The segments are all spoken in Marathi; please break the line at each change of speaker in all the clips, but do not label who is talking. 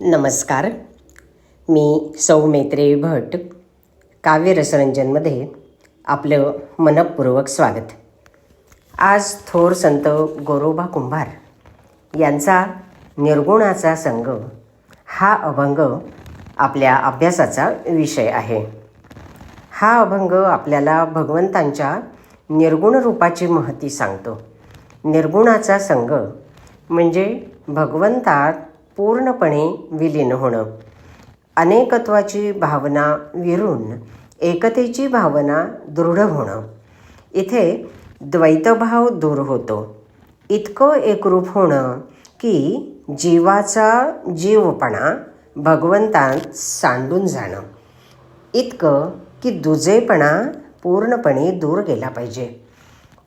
नमस्कार. मी सौ मैत्रेयी भट काव्यरसरंजनमध्ये आपलं मनपूर्वक स्वागत. आज थोर संत गोरोबा कुंभार यांचा निर्गुणाचा संघ हा अभंग आपल्या अभ्यासाचा विषय आहे. हा अभंग आपल्याला भगवंतांच्या निर्गुण रूपाची महती सांगतो. निर्गुणाचा संघ म्हणजे भगवंतात पूर्णपणे विलीन होणं. अनेकत्वाची भावना विरून एकतेची भावना दृढ होणं. इथे द्वैतभाव दूर होतो. इतकं एकरूप होणं की जीवाचा जीवपणा भगवंतात सांडून जाणं. इतकं की दुजेपणा पूर्णपणे दूर गेला पाहिजे.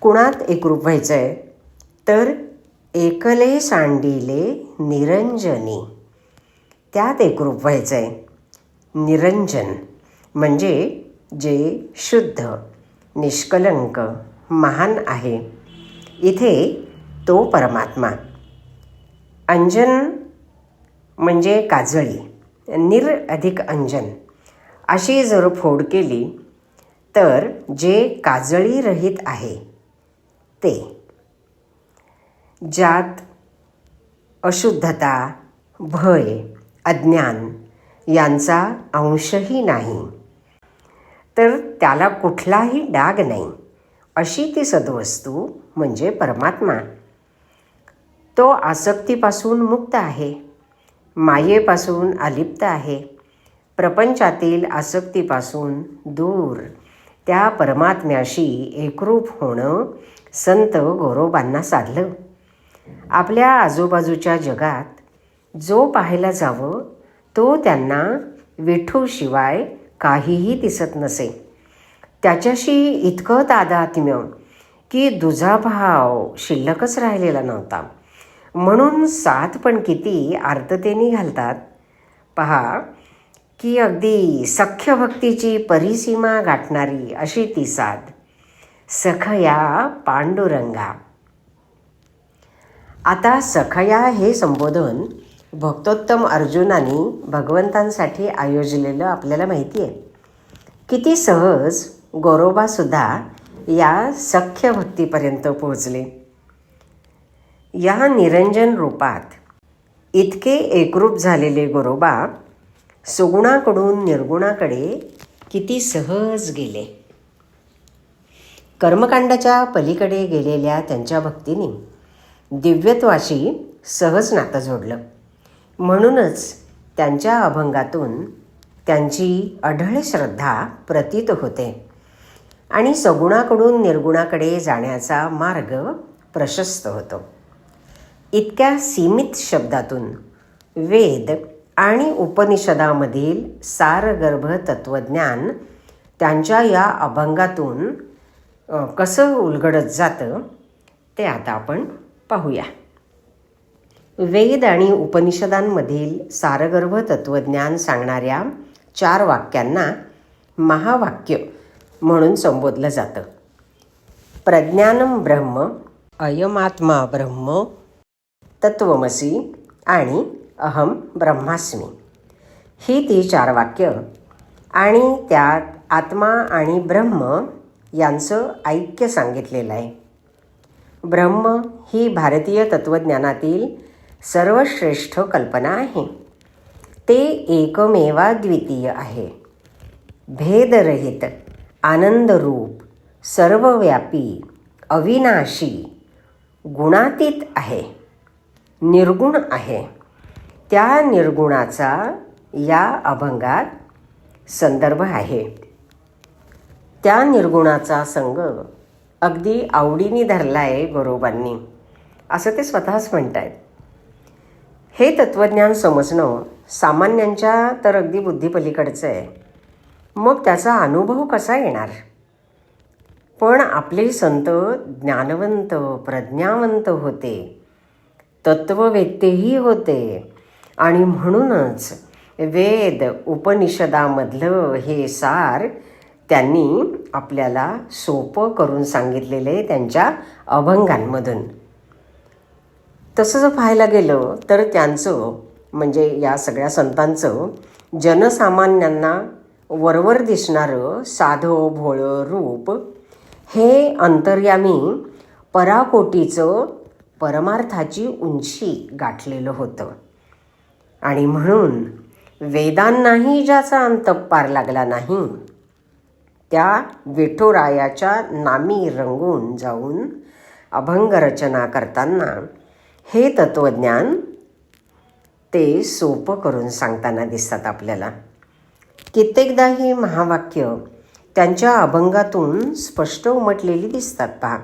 कुणात एकरूप व्हायचं आहे तर एकले सांडिले निरंजनी. त्यात एकरूप व्हायचं आहे निरंजन म्हणजे जे शुद्ध निष्कलंक महान आहे. इथे तो परमात्मा. अंजन म्हणजे काजळी निर अधिक अंजन. अशी जर फोड केली तर जे काजळी रहित आहे ते. ज्यात अशुद्धता भय अज्ञान यांचा अंशही नाही. तर त्याला कुठलाही डाग नाही. अशी ती सद्वस्तू म्हणजे परमात्मा. तो आसक्तीपासून मुक्त आहे. मायेपासून अलिप्त आहे. प्रपंचातील आसक्तीपासून दूर. त्या परमात्म्याशी एकरूप होणं संत गोरोबांना साधलं. आपल्या आजूबाजूच्या जगात जो पाहायला जावं तो त्यांना विठूशिवाय काहीही दिसत नसे. त्याच्याशी इतकं तादात्म्य की दुजा भाव शिल्लकच राहिलेला नव्हता. म्हणून साथ पण किती आर्ततेने घालतात. पहा की अगदी सख्य भक्तीची परिसीमा गाठणारी अशी ती साथ सखया पांडुरंगा. आता सखया हे संबोधन भक्तोत्तम अर्जुनाने भगवंतांसाठी आयोजलेलं आपल्याला माहिती आहे. किती सहज गोरोबासुद्धा या सख्य भक्तीपर्यंत पोहोचले. या निरंजन रूपात इतके एकरूप झालेले गोरोबा सुगुणाकडून निर्गुणाकडे किती सहज गेले. कर्मकांडाच्या पलीकडे गेलेल्या त्यांच्या भक्तीने दिव्यत्वाशी सहज नातं जोडलं. म्हणूनच त्यांच्या अभंगातून त्यांची अढळ श्रद्धा प्रतीत होते आणि सगुणाकडून निर्गुणाकडे जाण्याचा मार्ग प्रशस्त होतो. इतक्या सीमित शब्दातून वेद आणि उपनिषदामधील सारगर्भ तत्त्वज्ञान त्यांच्या या अभंगातून कसं उलगडत जातं ते आता आपण पाहूया. वेद आणि उपनिषदांमधील सारगर्भ तत्त्वज्ञान सांगणाऱ्या चार वाक्यांना महावाक्य म्हणून संबोधलं जातं. प्रज्ञानम ब्रह्म अयमात्मा ब्रह्म तत्वमसी आणि अहम ब्रह्मास्मी. ही ती चार वाक्य आणि त्यात आत्मा आणि ब्रह्म यांचं ऐक्य सांगितलेलं आहे. ब्रह्म ही भारतीय तत्त्वज्ञानातील सर्वश्रेष्ठ कल्पना आहे. ते एकमेवा द्वितीय आहे. भेदरहित आनंदरूप सर्वव्यापी अविनाशी गुणातीत आहे. निर्गुण आहे. त्या निर्गुणाचा या अभंगात संदर्भ आहे. त्या निर्गुणाचा संघ अगदी आवडीने धरला आहे गोरोबांनी असं ते स्वतःच म्हणत आहेत हे तत्त्वज्ञान समजणं सामान्यांच्या तर अगदी बुद्धीपलीकडचं आहे. मग त्याचा अनुभव कसा येणार? पण आपले संत ज्ञानवंत प्रज्ञावंत होते. तत्त्ववेत्तेही होते. आणि म्हणूनच वेद उपनिषदामधलं हे सार त्यांनी आपल्याला सोपं करून सांगितलेलं आहे त्यांच्या अभंगांमधून. तसं जर पाहायला गेलं तर त्यांचं म्हणजे या सगळ्या संतांचं जनसामान्यांना वरवर दिसणारं साधं भोळं रूप हे अंतर्यामी पराकोटीचं परमार्थाची उंची गाठलेलं होतं. आणि म्हणून वेदांनाही ज्याचा अंत पार लागला नाही त्या विठुरायाच्या नामी रंगून जाऊन अभंग रचना करताना हे तत्त्वज्ञान ते सोपं करून सांगताना दिसतात आपल्याला. कित्येकदा ही महावाक्य त्यांच्या अभंगातून स्पष्ट उमटलेली दिसतात पहा.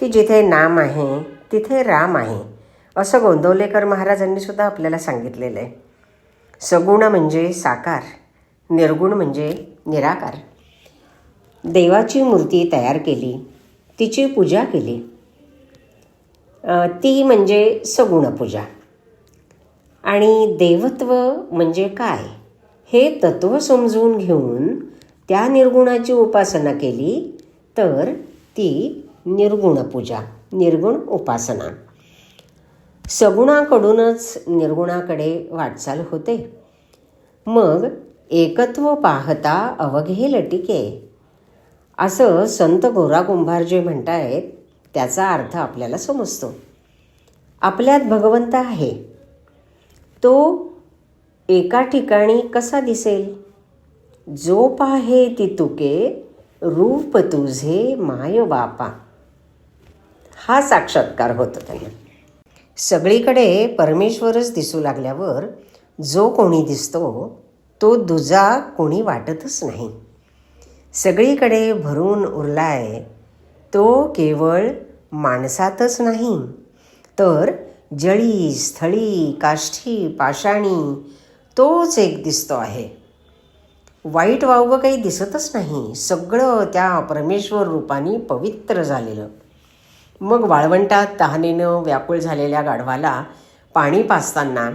की जिथे नाम आहे तिथे राम आहे असं गोंदवलेकर महाराजांनी सुद्धा आपल्याला सांगितलेलं आहे. सगुण म्हणजे साकार निर्गुण म्हणजे निराकार. देवाची मूर्ती तयार केली. तिची पूजा केली. ती म्हणजे सगुण पूजा. आणि देवत्व म्हणजे काय? हे तत्त्व समजून घेऊन त्या निर्गुणाची उपासना केली तर ती निर्गुण पूजा निर्गुण उपासना. सगुणाकडूनच निर्गुणाकडे वाटचाल होते. मग एकत्व पाहता अवघे लटिके असं संत गोरा कुंभार जे म्हणतायत त्याचा अर्थ आपल्याला समजतो. आपल्यात भगवंत आहे. तो एका ठिकाणी कसा दिसेल? जो पाहे ती तुके रूप तुझे माय बापा. हा साक्षात्कार होतो त्यांना. सगळीकडे परमेश्वरच दिसू लागल्यावर जो कोणी दिसतो तो दुजा कोणी वाटतच नाही. सगळीकडे भरून उरलाय तो केवळ माणसातच नाही. तर जळी स्थळी काष्ठी पाषाणी तोच एक दिसतो आहे. वाईट वावगं काही दिसतच नाही. सगळं त्या परमेश्वर रूपाने पवित्र झालेलं. मग वाळवंटात तहानेनं व्याकुळ झालेल्या गाढवाला पाणी पाचताना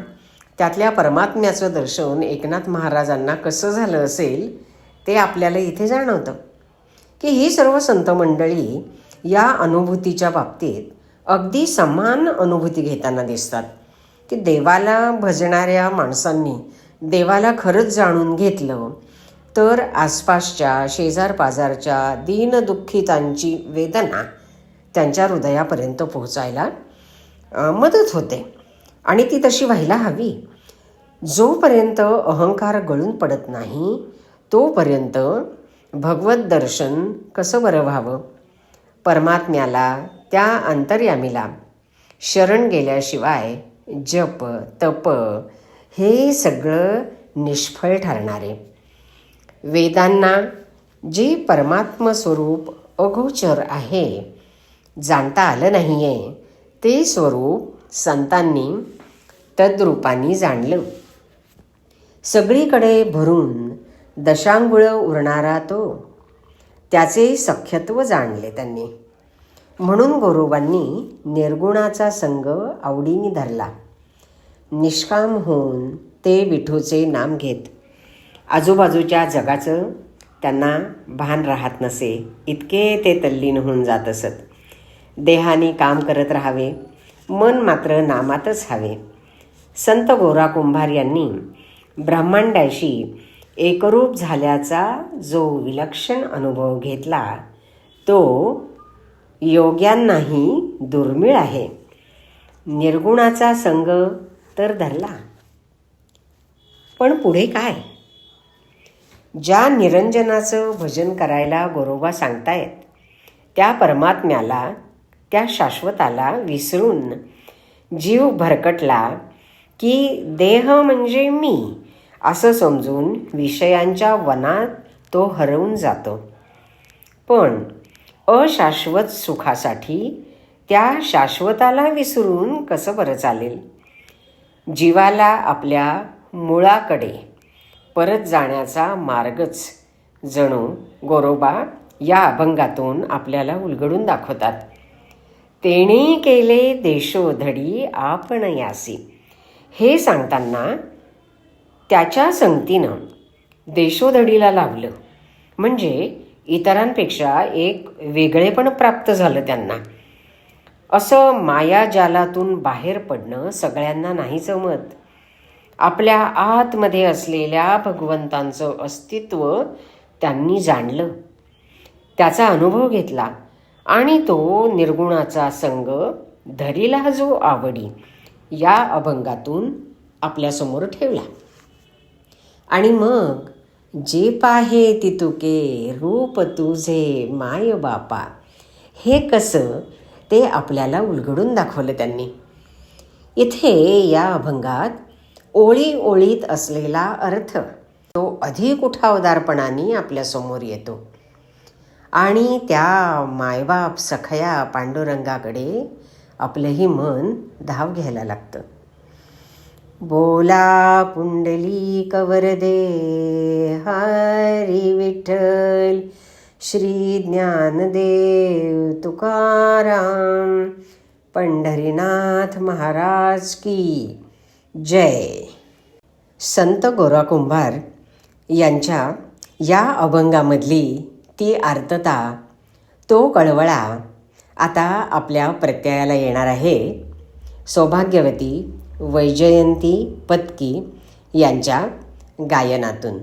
त्यातल्या परमात्म्याचं दर्शन एकनाथ महाराजांना कसं झालं असेल ते आपल्याला इथे जाणवतं. की ही सर्व संत मंडळी या अनुभूतीच्या बाबतीत अगदी समान अनुभूती घेताना दिसतात. की देवाला भजणाऱ्या माणसांनी देवाला खरंच जाणून घेतलं तर आसपासच्या शेजारपाजारच्या दीनदुःखितांची वेदना त्यांच्या हृदयापर्यंत पोहोचायला मदत होते. आणि ती तशी व्हायला हवी. जोपर्यंत अहंकार गळून पडत नाही तोपर्यंत भगवत दर्शन कसं बरं व्हावं? परमात्म्याला त्या अंतर्यामीला शरण गेल्याशिवाय जप तप हे सगळं निष्फळ ठरणारे. वेदांना जे परमात्मस्वरूप अगोचर आहे जाणता आलं नाही आहे ते स्वरूप संतांनी तद्रूपानी जाणलं. सगळीकडे भरून दशांगुळ उरणारा तो. त्याचे सख्यत्व जाणले त्यांनी. म्हणून गोरोबांनी निर्गुणाचा संग आवडीने धरला. निष्काम होऊन ते विठूचे नाम घेत. आजूबाजूच्या जगाचं त्यांना भान राहत नसे. इतके ते तल्लीन होऊन जात असत. देहाने काम करत राहावे. मन मात्र नामातच हवे. संत गोरा कुंभार यांनी ब्रह्मांडाशी एकरूप झाल्याचा जो विलक्षण अनुभव घेतला तो योग्यांनाही दुर्मिळ आहे. निर्गुणाचा संग तर धरला. पण पुढे काय? ज्या निरंजनाचं भजन करायला गोरोबा सांगतायत त्या परमात्म्याला त्या शाश्वताला विसरून जीव भरकटला की देह म्हणजे मी. असं समजून विषयांच्या वनात तो हरवून जातो. पण अशाश्वत सुखासाठी त्या शाश्वताला विसरून कसं बरं चालेल? जीवाला आपल्या मुळाकडे परत जाण्याचा मार्गच जणू गोरोबा या अभंगातून आपल्याला उलगडून दाखवतात. तेणे केले देशोधडी आपण यासी हे सांगताना त्याच्या संगतीनं देशोधडीला लावलं. म्हणजे इतरांपेक्षा एक वेगळेपण प्राप्त झालं त्यांना. असं मायाजालातून बाहेर पडणं सगळ्यांना नाही जमत. आपल्या आतमध्ये असलेल्या भगवंतांचं अस्तित्व त्यांनी जाणलं. त्याचा अनुभव घेतला आणि तो निर्गुणाचा संग धरीला जो आवडी या अभंगातून आपल्यासमोर ठेवला. आणि मग जे पाहे ती तुके रूप तुझे माय बापा. हे कसं ते आपल्याला उलगडून दाखवलं त्यांनी. इथे या अभंगात ओळी ओळीत असलेला अर्थ तो अधिक उठावदारपणाने आपल्यासमोर येतो. आणि त्या मायबाप सखया पांडुरंगाकडे आपलंही मन धाव घ्यायला लागतं. बोला पुंडली कवरदे हरी विठ्ठल श्री ज्ञानदेव तुकाराम पंढरीनाथ महाराज की जय. संत गोरा कुंभार यांच्या या अभंगामधली ती आर्तता तो कळवळा आता आपल्या प्रत्ययाला येणार आहे. सौभाग्यवती वैजयंती पत्की यांच्या गायनातून.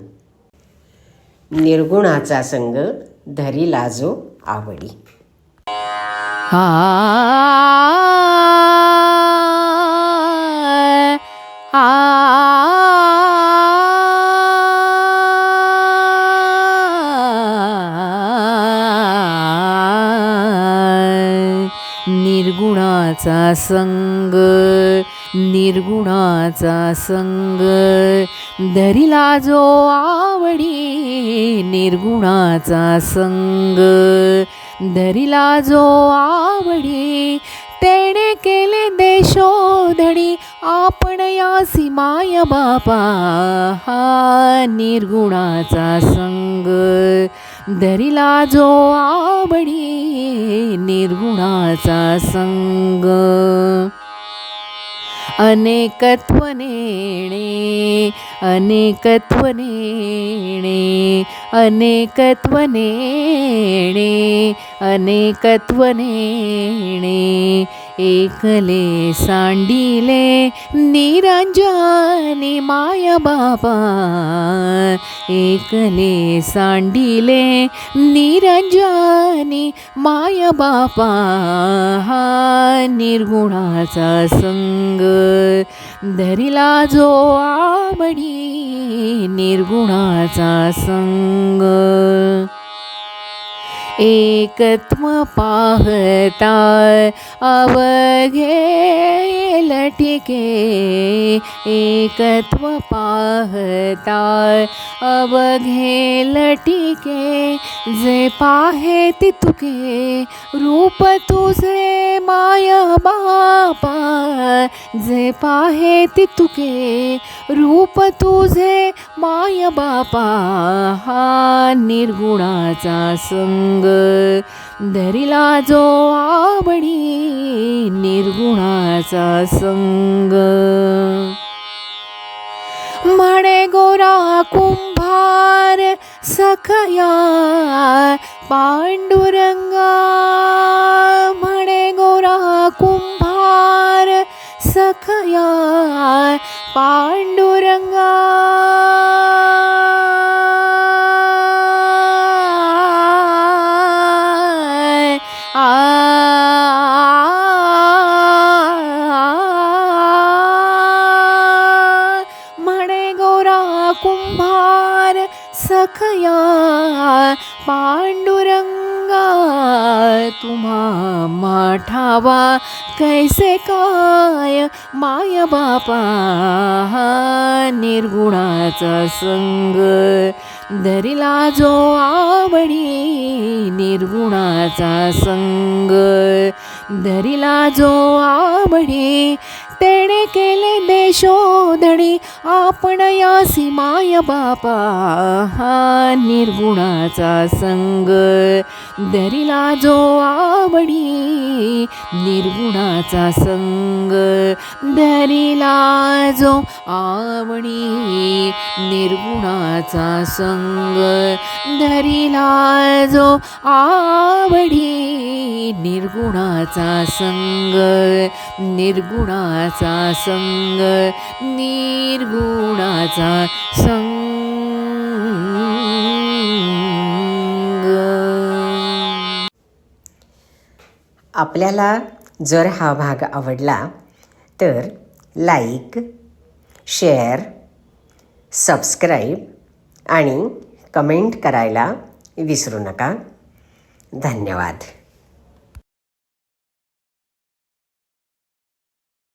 निर्गुणाचा संग धरी लाजो आवडी.
हा निर्गुणाचा संग निर्गुणाचा संग. धरिला जो आवडी निर्गुणाचा संग. धरिला जो आवडी तेणे केले देशोधडी आपण यासी माय बापा हा निर्गुणाचा संग. धरिला जो आवडी निर्गुणाचा संग. अनेकत्व नेणे अनेकत्व ने अनेकत्व नेणे अनेकत्वनेणे अनेकत्वनेणे एकले सांडिले निरंजनी माय बाबा एकले सांडिले निरंजनी माय बापा हा निर्गुणाचा संग धरिला जो आवडी निर्गुणाचा संग एकत्व पाहता अवघे लटिके. एकत्व पाहता अवघे लटिके. जे पाहे तितुके रूप तुझे माया बापा जे पाहे तितुके रूप तुझे माय बापा. हा निर्गुणाचा संग. धरिला जो आवडी निर्गुणाचा संग. म्हणे गोरा कुंभार सखया पांडुर गोरा कुंभार सखया पांडुरंगा तुम्हा माठावा कैसे काय? माय बापा निर्गुणाचा संग धरिला जो आवडी निर्गुणाचा संग धरिला जो आवडी तेणे केले देशोधडी आपण यासी माय बापा हा निर्गुणाचा संग धरिला जो आवडी निर्गुणाचा संग धरिला जो आवडी निर्गुणाचा संग धरिला जो आवडी निर्गुणाचा संग निर्गुणा गुणाचा संग निर्गुणाचा संग.
आपल्याला जर हा भाग आवडला तर लाईक शेअर सबस्क्राईब आणि कमेंट करायला विसरू नका. धन्यवाद.